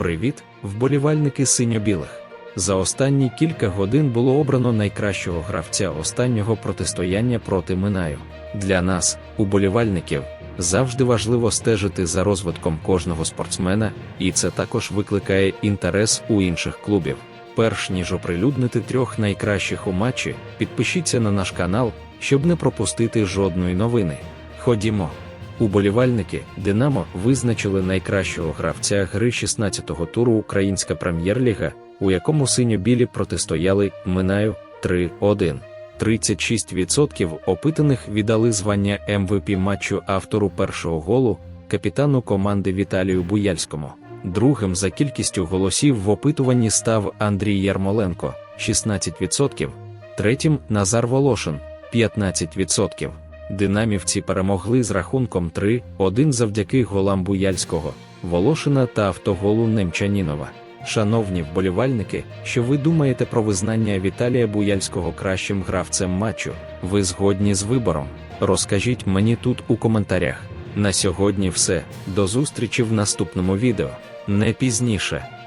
Привіт, вболівальники синьо-білих. За останні кілька годин було обрано найкращого гравця останнього протистояння проти Минаю. Для нас, уболівальників, завжди важливо стежити за розвитком кожного спортсмена, і це також викликає інтерес у інших клубів. Перш ніж оприлюднити трьох найкращих у матчі, підпишіться на наш канал, щоб не пропустити жодної новини. Ходімо. Уболівальники Динамо визначили найкращого гравця гри 16-го туру Українська прем'єр-ліга, у якому синьо-білі протистояли Минаю 3-1. 36% опитаних віддали звання МВП матчу автору першого голу, капітану команди Віталію Буяльському. Другим за кількістю голосів в опитуванні став Андрій Ярмоленко 16%, третім Назар Волошин 15%. Динамівці перемогли з рахунком 3-1 завдяки голам Буяльського, Волошина та автоголу Немчанінова. Шановні вболівальники, що ви думаєте про визнання Віталія Буяльського кращим гравцем матчу? Ви згодні з вибором? Розкажіть мені тут у коментарях. На сьогодні все. До зустрічі в наступному відео. Не пізніше.